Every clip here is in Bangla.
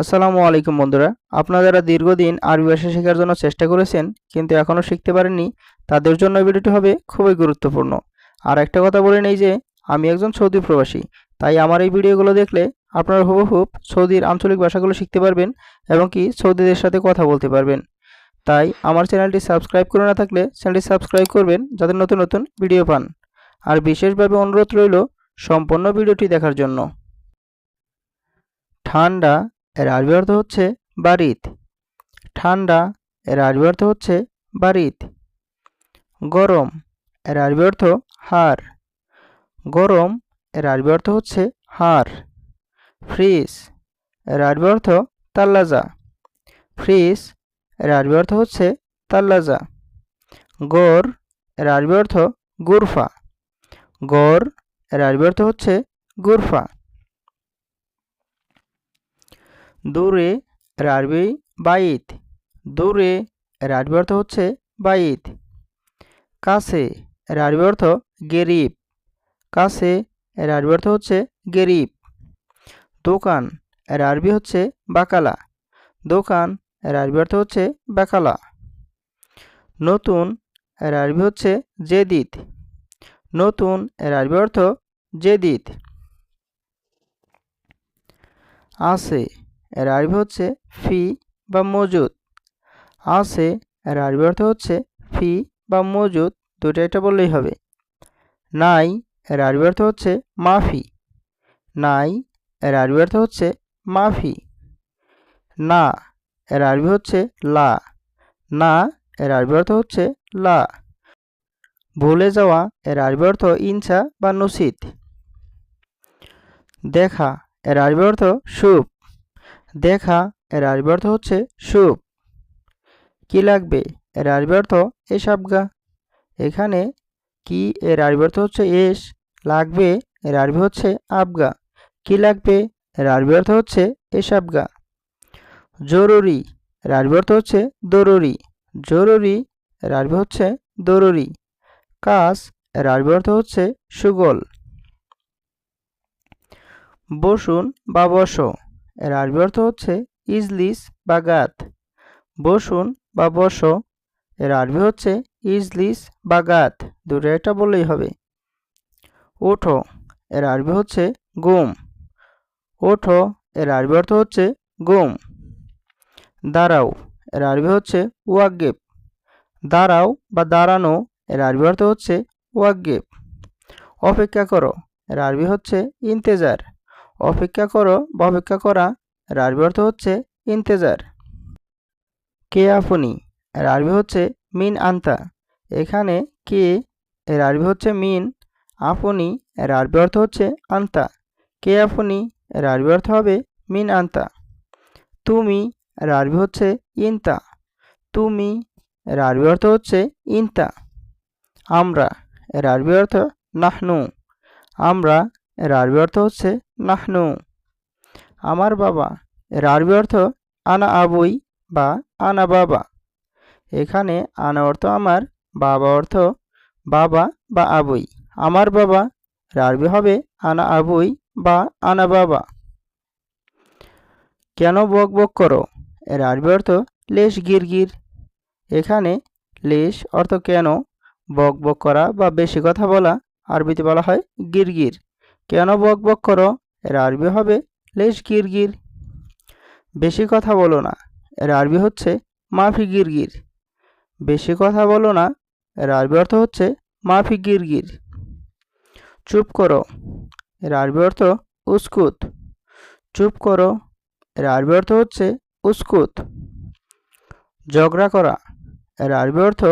আসসালামু আলাইকুম বন্ধুরা। আপনারা যারা দীর্ঘদিন আরবি ভাষা শেখার জন্য চেষ্টা করেছেন, কিন্তু এখনও শিখতে পারেননি, তাদের জন্য ভিডিওটি হবে খুবই গুরুত্বপূর্ণ। আর একটা কথা বলে নেই যে, আমি একজন সৌদি প্রবাসী, তাই আমার এই ভিডিওগুলো দেখলে আপনারা হুবহুব সৌদির আঞ্চলিক ভাষাগুলো শিখতে পারবেন এবং কি সৌদিদের সাথে কথা বলতে পারবেন। তাই আমার চ্যানেলটি সাবস্ক্রাইব করে না থাকলে চ্যানেলটি সাবস্ক্রাইব করবেন যাতে নতুন নতুন ভিডিও পান। আর বিশেষভাবে অনুরোধ রইল সম্পূর্ণ ভিডিওটি দেখার জন্য। ঠান্ডা এর আরবি অর্থ হচ্ছে বারিত। ঠান্ডা, এর আরবি অর্থ হচ্ছে বারিত। গরম, এর আরবি অর্থ হার। গরম, এর আরবি অর্থ হচ্ছে হার। ফ্রিজ, এর আরবি অর্থ তাল্লাজা। ফ্রিজ, এর আরবি অর্থ হচ্ছে তাল্লাজা। গর এর আরবি অর্থ গুরফা। গর এর আরবি অর্থ হচ্ছে গুরফা। দূরে এর আরবি বাইত। দূরে আরবি অর্থ হচ্ছে বাইত। কাছে আরবি অর্থ গেরিব। কাছে আরবি অর্থ হচ্ছে গেরিব। দোকান আরবি হচ্ছে বাকালা। দোকান আরবি অর্থ হচ্ছে বাকালা। নতুন আরবি হচ্ছে জেদিদ নতুন আরবি অর্থ জেদিদ আছে এর আরবি হচ্ছে ফি বা মজুদ। আছে, এর আরবি অর্থ হচ্ছে ফি বা মজুদ দুটো এটা বললেই হবে। নাই, এর আরবি অর্থ হচ্ছে মাফি। নাই, এর আরবি অর্থ হচ্ছে মাফি। না, এর আরবি হচ্ছে লা। না, এর আরবি অর্থ হচ্ছে লা। ভুলে যাওয়া, এর আরবি অর্থ ইনসা বা নসিদ দেখা, এর আরবি অর্থ সুপ। দেখা, এর আরবি অর্থ হচ্ছে সুপ কি লাগবে? এর আরবি অর্থ এসাবগা এখানে কি, এর আরবি অর্থ হচ্ছে এস। লাগবে, এর আরবি হচ্ছে আবগা কি লাগবে? এর আরবি অর্থ হচ্ছে এসাবগা জরুরি, এর আরবি অর্থ হচ্ছে দরুরি। জরুরি, এর আরবি হচ্ছে দরুরি। কাজ এর আরবি অর্থ হচ্ছে সুগল। বসুন বা বসো। এর আরবি অর্থ হচ্ছে ইজলিস বা গাত। বসুন বা বসো, এর আরবি হচ্ছে ইজলিস বা গাত। দুটো একটা বললেই হবে। ওঠো, এর আরবি হচ্ছে গুম। ওঠো, এর আরবি অর্থ হচ্ছে গুম। দাঁড়াও, এর আরবি হচ্ছে ওয়াগেব। দাঁড়াও বা দাঁড়ানো, এর আরবি অর্থ হচ্ছে ওয়াগেব। অপেক্ষা করো, এর আরবি হচ্ছে ইন্তেজার। অপেক্ষা করো বা অপেক্ষা করা। এর আরবি অর্থ হচ্ছে ইন্তেজার। কে আপনি? এর আরবি হচ্ছে মিন আন্তা। এখানে কে এর আরবি হচ্ছে মিন। আপনি এর আরবি অর্থ হচ্ছে আন্তা। কে আপনি? এর আরবি অর্থ হবে মিন আন্তা। তুমি এর আরবি হচ্ছে ইনতা। তুমি এর আরবি অর্থ হচ্ছে ইনতা। আমরা এর আরবি অর্থ নাহনু। আমরা এর আরবি অর্থ হচ্ছে নাহনু। আমার বাবা, এর আরবি অর্থ আনা আবুই বা আনা বাবা। এখানে আনা অর্থ আমার, বাবা অর্থ বাবা বা আবুই। আমার বাবা, এর আরবি হবে আনা আবুই বা আনা বাবা। কেন বক বক করো? এর আরবি অর্থ লেশ গিরগির। এখানে লেশ অর্থ কেন? বক বক করা বা বেশি কথা বলা আরবিতে বলা হয় গিরগির। কেন বক বক করো? এর আরবি হবে লেশ গিরগির বেশি কথা বলো না, এর আরবি হচ্ছে মাফি গিরগির বেশি কথা বলো না, এর আরবি অর্থ হচ্ছে মাফি গিরগির চুপ করো, এর আরবি অর্থ উস্কুত। চুপ করো, এর আরবি অর্থ হচ্ছে উস্কুত। ঝগড়া করা, এর আরবি অর্থ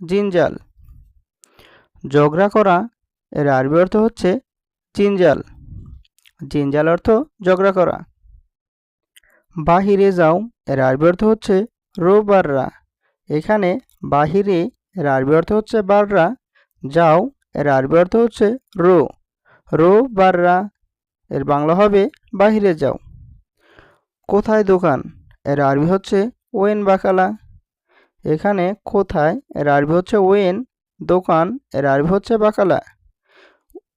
জিনজাল ঝগড়া করা, এর আরবি অর্থ হচ্ছে জিনজাল। জিনজাল অর্থ ঝগড়া করা। বাহিরে যাও, এর আরবি অর্থ হচ্ছে রো বাররা। এখানে বাহিরে এর আরবি অর্থ হচ্ছে বাররা। যাও, এর আরবি অর্থ হচ্ছে রো। রো বাররা, এর বাংলা হবে বাহিরে যাও। কোথায় দোকান? এর আরবি হচ্ছে ওয়েন বাকালা। এখানে কোথায়? এর আরবি হচ্ছে ওয়েন, দোকান, এর আরবি হচ্ছে বাকালা।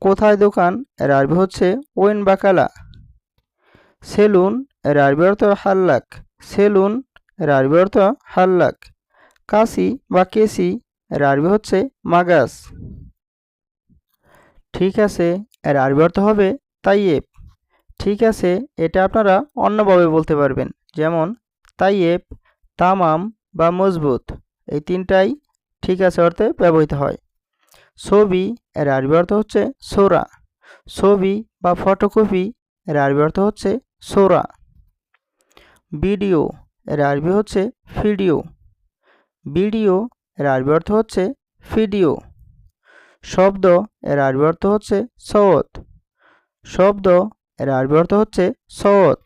কোথায় দোকান? এর আরবি হচ্ছে ওয়েন বাকালা। সেলুন, এর আরবি অর্থ হাল্লাক। সেলুন, এর আরবি অর্থ হাল্লাক। কাশি বা কেসি এর আরবি হচ্ছে মাগাস। ঠিক আছে, এর আরবি অর্থ হবে তাইয়েব। ঠিক আছে, এটা আপনারা অন্যভাবে বলতে পারবেন। যেমন, তাইয়েব, তামাম বা মজবুত। এই তিনটাই ঠিক আছে অর্থে ব্যবহৃত হয়। ছবি এর আরবি অর্থ হচ্ছে সোরা। ছবি বা ফটোকপি এর আরবি অর্থ হচ্ছে সোরা। ভিডিও এর আরবি হচ্ছে ভিডিও ভিডিও এর আরবি অর্থ হচ্ছে ভিডিও শব্দ এর আরবি অর্থ হচ্ছে সওত শব্দ এর আরবি অর্থ হচ্ছে সওত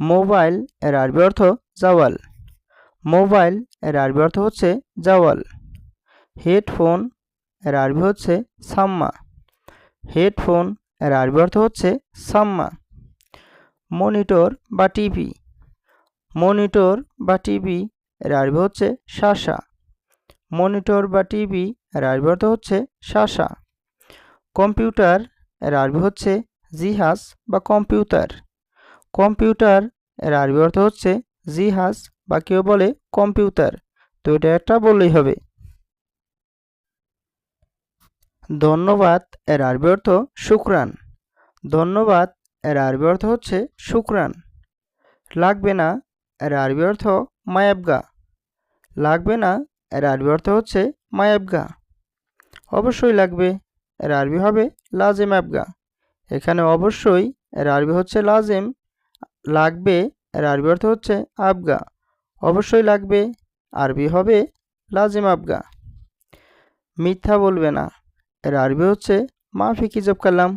মোবাইল এর আরবি অর্থ জাওয়াল। মোবাইল এর আরবি অর্থ হচ্ছে জাওয়াল। হেডফোন এর আরবি হচ্ছে সাম্মা। হেডফোন এর আরবি অর্থ হচ্ছে সাম্মা। মনিটর বা টিভি। মনিটর বা টিভি এর আরবি হচ্ছে শাসা। মনিটর বা টিভি এর আরবি অর্থ হচ্ছে শাসা। কম্পিউটার এর আরবি হচ্ছে জিহাজ বা কম্পিউটার। কম্পিউটার এর আরবি অর্থ হচ্ছে জিহাজ বা কেউ বলে কম্পিউটার। তো এটা একটা বললেই হবে। ধন্যবাদ এর আরবি অর্থ শুক্রান। ধন্যবাদ এর আরবি অর্থ হচ্ছে শুক্রান। লাগবে না এর আরবি অর্থ মায়াবগা। লাগবে না এর আরবি অর্থ হচ্ছে মায়াবগা। অবশ্যই লাগবে, এর আরবি হবে লাজেম আবগা। এখানে অবশ্যই এর আরবি হচ্ছে লাজেম, লাগবে এর আরবি অর্থ হচ্ছে আবগা। অবশ্যই লাগবে, আরবি হবে লাজেম আবগা। মিথ্যা বলবে না। এর আরবি হচ্ছে মাফি কিজব কালাম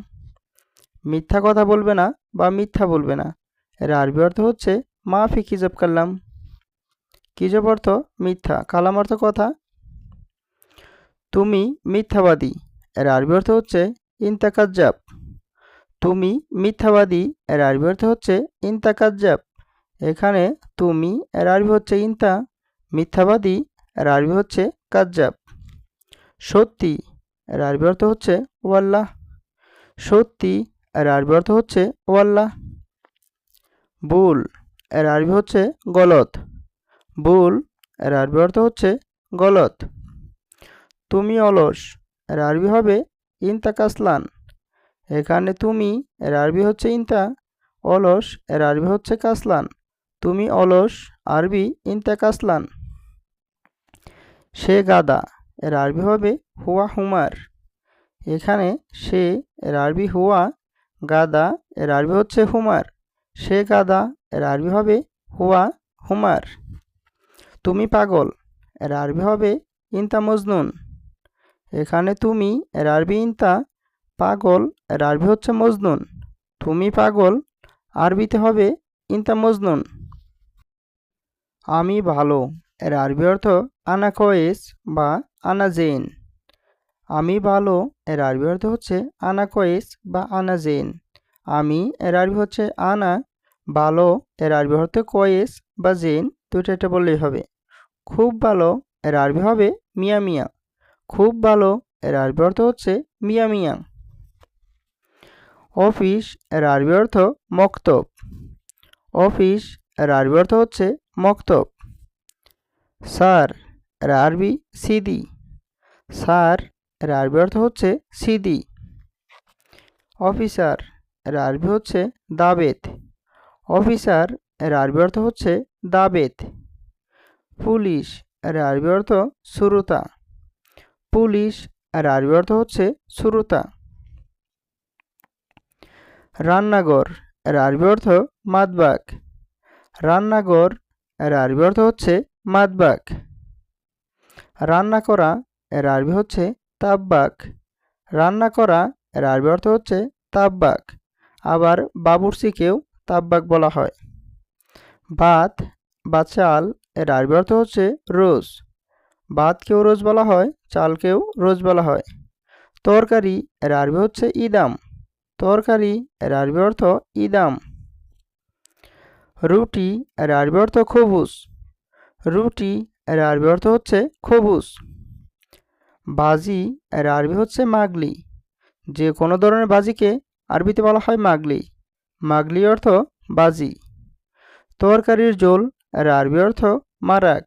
মিথ্যা কথা বলবে না বা মিথ্যা বলবে না। এর আরবি অর্থ হচ্ছে মাফি কিজব কালাম কিজব অর্থ? মিথ্যা। কালাম অর্থ কথা? তুমি মিথ্যাবাদী। এর আরবি অর্থ হচ্ছে ইন্তাকাজ্জাব তুমি মিথ্যাবাদী। এর আরবি অর্থ হচ্ছে ইন্তাকাজ্জাব এখানে তুমি এর আরবি হচ্ছে, ইন্তা। মিথ্যাবাদী। এর আরবি হচ্ছে, কাজ্জাব। সত্যি। এর আরবি অর্থ হচ্ছে ওয়াল্লাহ। সত্যি, এর আরবি অর্থ হচ্ছে ওয়াল্লাহ। ভুল এর আরবি হচ্ছে গলত। ভুল এর আরবি অর্থ হচ্ছে গলত। তুমি অলস, এর আরবি হবে ইনতা কাসলান। এখানে তুমি, এর আরবি হচ্ছে ইনতা। অলস, এর আরবি হচ্ছে কাসলান। তুমি অলস, আরবি ইনতা কাসলান। সে গাদা, এর আরবি হবে হুয়া হুমার। এখানে সে এর আরবি হুয়া, গাদা এর আরবি হচ্ছে হুমার। সে গাদা এর আরবি হবে হুয়া হুমার। তুমি পাগল, এর আরবি হবে ইনতা মজনুন। এখানে তুমি, এর আরবি ইনতা, পাগল, এর আরবি হচ্ছে মজনুন। তুমি পাগল, আরবিতে হবে ইনতা মজনুন। আমি ভালো, এর আরবি অর্থ আনা কয়েস বা আনা জেন আমি ভালো, এর আরবি অর্থ হচ্ছে আনা কয়েস বা আনা জেন আমি, এর আরবি হচ্ছে আনা, ভালো, এর আরবি অর্থ কয়েস বা জেন দুটো এটা বললেই হবে। খুব ভালো, এর আরবি হবে মিয়া মিয়া। খুব ভালো, এর আরবি অর্থ হচ্ছে মিয়া মিয়া। অফিস, এর আরবি অর্থ মক্তব। অফিস, এর আরবি অর্থ হচ্ছে মক্তব। স্যার এর আরবি সিদি। স্যার এর আরবি অর্থ হচ্ছে সিদি। অফিসার এর আরবি হচ্ছে দাবেদ অফিসার এর আরবি অর্থ হচ্ছে দাবেদ পুলিশ এর আরবি অর্থ সুরতা। পুলিশ এর আরবি অর্থ হচ্ছে সুরতা। রান্নাঘর এর আরবি অর্থ মাদবাক রান্নাঘর এর আরবি অর্থ হচ্ছে মাদবাক রান্না করা এর আরবি হচ্ছে তাব্বাক। রান্না করা, এর আরবি অর্থ হচ্ছে তাব্বাক। আবার বাবুরসিকেও তাব্বাক বলা হয়। ভাত, বা চাল, এর আরবি অর্থ হচ্ছে রোজ। ভাতকেও রোজ বলা হয়, চালকেও রোজ বলা হয়। তরকারি, এর আরবি হচ্ছে ইদাম। তরকারি, এর আরবি অর্থ ইদাম। রুটি, এর আরবি অর্থ খবুস। রুটি, এর আরবি অর্থ হচ্ছে খবুস। বাজি এর আরবি হচ্ছে মাগলি। যে কোনো ধরনের বাজিকে আরবিতে বলা হয় মাগলি। মাগলি অর্থ বাজি। তরকারির জোল এর আরবি অর্থ মারাক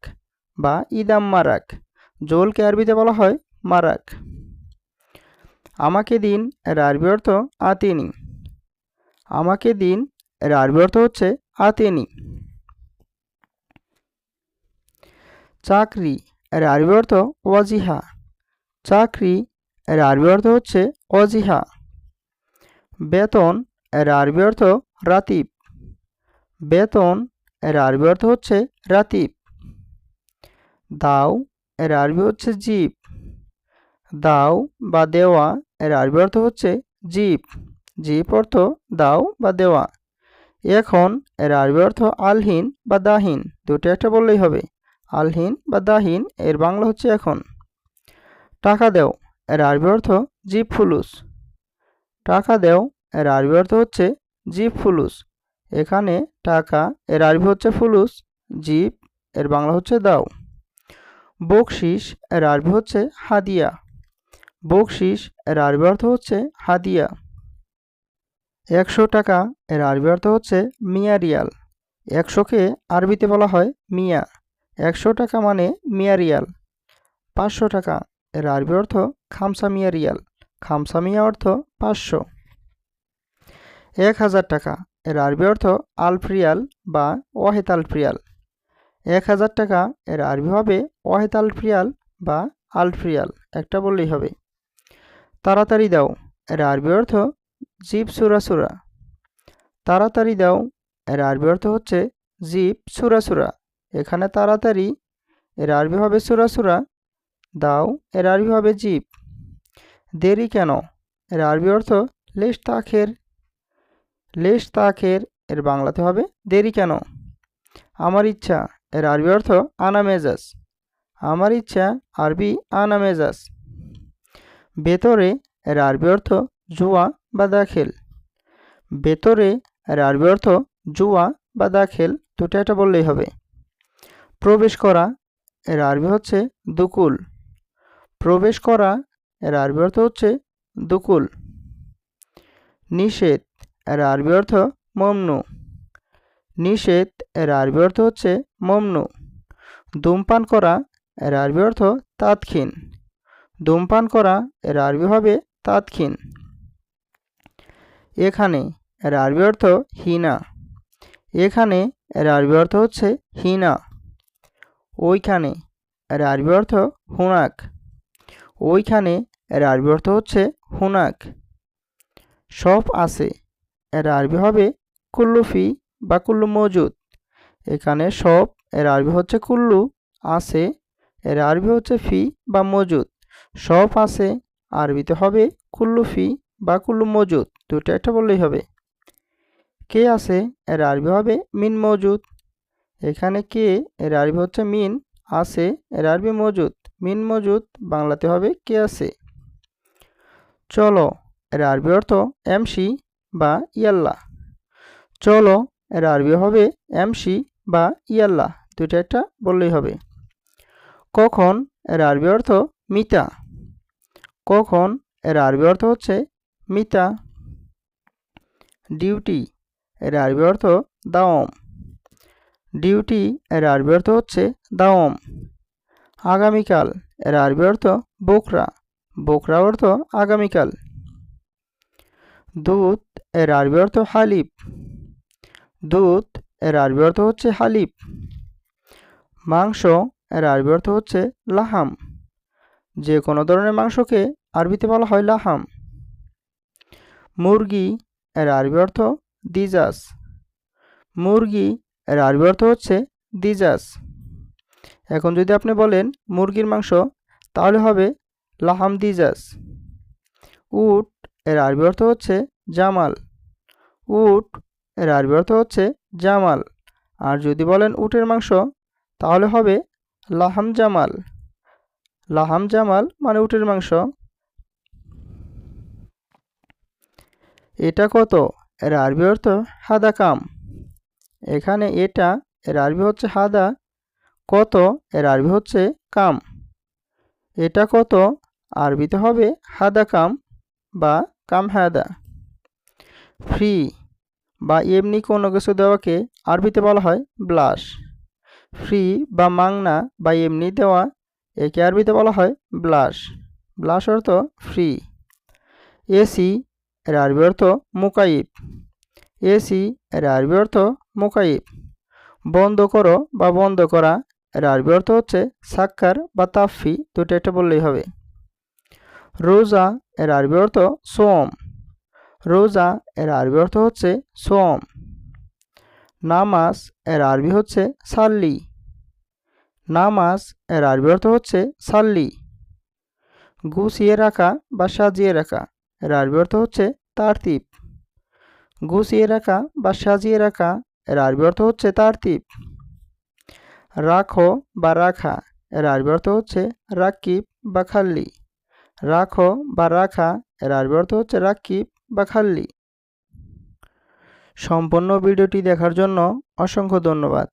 বা ইদাম মারাক। জোলকে আরবিতে বলা হয় মারাক। আমাকে দিন এর আরবি অর্থ আতিনি। আমাকে দিন এর আরবি অর্থ হচ্ছে আতেনি। চাকরি এর আরবি অর্থ ওয়াজিহা। চাকরি এর আরবি অর্থ হচ্ছে অজিহা। বেতন এর আরবি অর্থ রাতিব। বেতন এর আরবি অর্থ হচ্ছে রাতিব। দাও এর আরবি হচ্ছে জীব। দাও বা দেওয়া এর আরবি অর্থ হচ্ছে জীব। জীব অর্থ দাও বা দেওয়া। এখন এর আরবি অর্থ আলহীন বা দাহীন দুটো একটা বললেই হবে। আলহীন বা দাহীন, এর বাংলা হচ্ছে এখন। টাকা দেও, এর আরবি অর্থ জিপ ফুলুস টাকা দেও, এর আরবি অর্থ হচ্ছে জিপ ফুলুস এখানে টাকা, এর আরবি হচ্ছে ফুলুস জিপ এর বাংলা হচ্ছে দাও। বকশিস, এর আরবি হচ্ছে হাদিয়া। বকশিস, এর আরবি অর্থ হচ্ছে হাদিয়া। একশো টাকা, এর আরবি অর্থ হচ্ছে মিয়া রিয়াল। একশোকে আরবিতে বলা হয় মিয়া। একশো টাকা মানে মিয়া রিয়াল। পাঁচশো টাকা এর আরবি অর্থ খামসা মিয়া রিয়াল। খামসা মিয়া অর্থ পাঁচশো। এক হাজার টাকা। এর আরবি অর্থ আলফ্রিয়াল বা ওয়াহেদ আলফ্রিয়াল এক হাজার টাকা। এর আরবি হবে ওয়াহেদ আলফ্রিয়াল বা আলফ্রিয়াল একটা বললেই হবে। তাড়াতাড়ি দাও। এর আরবি অর্থ জিপ সুরা সুরা। তাড়াতাড়ি দাও। এর আরবি অর্থ হচ্ছে জিপ সুরা সুরা। এখানে তাড়াতাড়ি। এর আরবি হবে সুরা সুরা। দাও এর আরবি হবে জিপ দেরি কেন? এর আরবি অর্থ লেশ তাখের। লেশ তাখের, এর বাংলাতে হবে দেরি কেন? আমার ইচ্ছা এর আরবি অর্থ আনা মেজাজ আমার ইচ্ছা, আরবি আনা মেজাজ ভেতরে এর আরবি অর্থ জুয়া বা দাখেল। ভেতরে এর আরবি অর্থ জুয়া বা দাখেল, দুটো একটা বললেই হবে। প্রবেশ করা এর আরবি হচ্ছে দুকুল। প্রবেশ করা এর আরবি অর্থ হচ্ছে দুকুল। নিষেধ এর আরবি অর্থ মমনু। নিষেধ এর আরবি অর্থ হচ্ছে মমনু। ধূমপান করা এর আরবি অর্থ তাৎক্ষীন ধূমপান করা এর আরবি হবে তাৎক্ষীন এখানে এর আরবি অর্থ হিনা। এখানে এর আরবি অর্থ হচ্ছে হিনা। ওইখানে এর আরবি অর্থ হুনাক। ওইখানে এর আরবি অর্থ হচ্ছে হুনাক। সব আছে, এর আরবি হবে কুল্লুফি বা কুল্লু মজুদ। এখানে সব, এর আরবি হচ্ছে কুল্লু, আছে, এর আরবি হচ্ছে ফি বা মজুদ। সব আছে, আরবিতে হবে কুল্লু ফি বা কুল্লু মজুদ, দুটো একটা বললেই হবে। কে আছে, এর আরবি হবে মিন মজুদ। এখানে কে, এর আরবি হচ্ছে মিন, আছে, এর আরবি মজুদ। মিন মজুদ বাংলাতে হবে কে আছে? চলো, এর আরবি অর্থ এমসি বা ইয়াল্লা। চলো, এর আরবি হবে এমসি বা ইয়াল্লা। দুইটা একটা বললেই হবে। কখন, এর আরবি অর্থ মিতা। কখন, এর আরবি অর্থ হচ্ছে মিতা। ডিউটি, এর আরবি অর্থ দাওম। ডিউটি, এর আরবি অর্থ হচ্ছে দাওম। আগামীকাল। এর আরবি অর্থ বোকরা। বোকরা অর্থ আগামীকাল। দুধ, এর আরবি অর্থ হালিব দুধ, এর আরবি অর্থ হচ্ছে হালিব মাংস, এর আরবি অর্থ হচ্ছে লাহাম। যে কোনো ধরনের মাংসকে আরবিতে বলা হয় লাহাম। মুরগি, এর আরবি অর্থ দিজাস। মুরগি, এর আরবি অর্থ হচ্ছে দিজাস। এখন যদি আপনি বলেন মুরগির মাংস, তাহলে হবে লাহাম দিজাস। উট এর আরবি অর্থ হচ্ছে জামাল। উট এর আরবি অর্থ হচ্ছে জামাল। আর যদি বলেন উটের মাংস, তাহলে হবে লাহাম জামাল। লাহাম জামাল মানে উটের মাংস। এটা কত? এর আরবি অর্থ হাদা কাম। এখানে এটা এর আরবি হচ্ছে হাদা কত এর আরবি হচ্ছে কাম। এটা কত আরবিতে হবে হাদা কাম বা কাম হাদা। ফ্রি বা এমনি কোনো কিছু দেওয়াকে আরবিতে বলা হয় ব্লাশ। ফ্রি বা মাংনা বা এমনি দেওয়া একে আরবিতে বলা হয় ব্লাশ। ব্লাশ অর্থ ফ্রি। এসি এর আরবি অর্থ মুকাইব। এসি এর আরবি অর্থ মুকাইব। বন্ধ করো বা বন্ধ করা এর আরবি অর্থ হচ্ছে সাক্কার বা তাফি দুটো একটা বললেই হবে। রোজা এর আরবি অর্থ সোম। রোজা এর আরবি অর্থ হচ্ছে সোম। নামাজ এর আরবি হচ্ছে সাল্লি। নামাজ এর আরবি অর্থ হচ্ছে সাল্লি। গুছিয়ে রাখা বা সাজিয়ে রাখা এর আরবি অর্থ হচ্ছে তারতিব। গুছিয়ে রাখা বা সাজিয়ে রাখা এর আরবি অর্থ হচ্ছে তারতিব। রাখো বা রাখা। এর আরবি অর্থ হচ্ছে রাকিব বা খাল্লি। রাখো বা রাখা, এর আরবি অর্থ হচ্ছে রাকিব বা খাল্লি। সম্পূর্ণ ভিডিওটি দেখার জন্য অসংখ্য ধন্যবাদ।